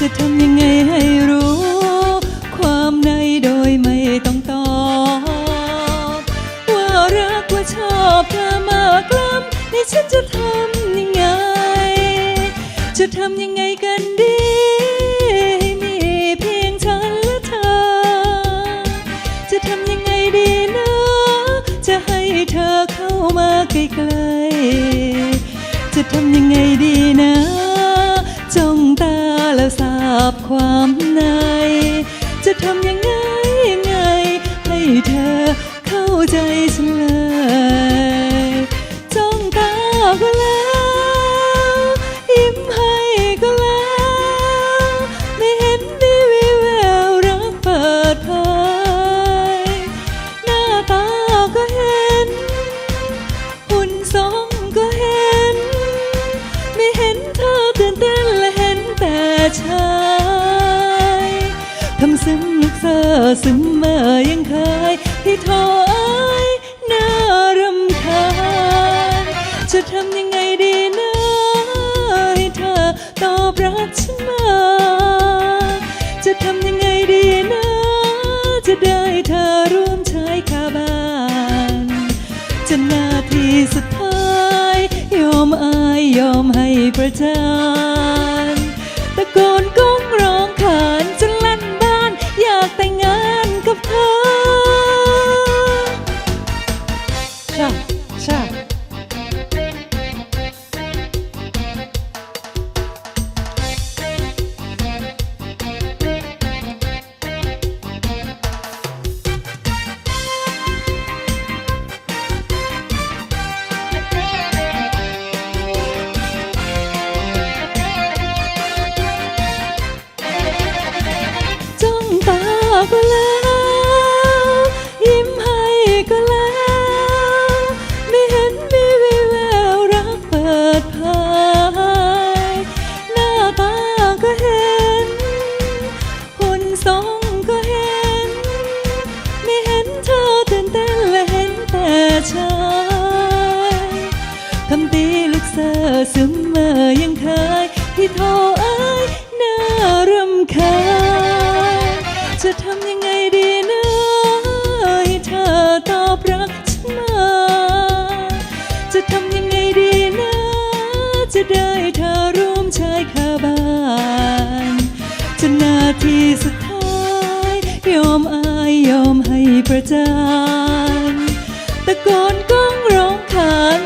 จะทำยังไงให้รู้ ความในโดยไม่ต้องตอบ ว่ารักว่าชอบเธอมากล้ำนี่ฉันจะทำยังไง จะทำยังไงกันดีให้มีเพียงฉันและเธอ จะทำยังไงดีนะ จะให้เธอเข้ามาใกล้ๆจะทำยังไงดี ซึมลึกเซอซึมเมื่อยังเคยที่ทรเอ้ยน่ารำคาญจะทำยังไงดีนะให้เธอตอบรักฉันมา จะทำยังไงดีนะ จะได้เธอร่วมใช้คาบ้านจนนาทีสุดท้าย ยอมอายยอมให้ประจาน ชาจ้องตาก็แล้วยิ้ ตื่นเต้นและเห็นแต่ชายทำตีลูกเสือซึมเมื่อยังเคยที่โทเอ้ยน่ารำคาญจะทำยังไงดีนะให้เธอตอบรักฉันมา จะทำยังไงดีนะ จะได้เธอร่วมชายคาบานจนนาทีสุด ประจานตะโกนก้องร้องขาน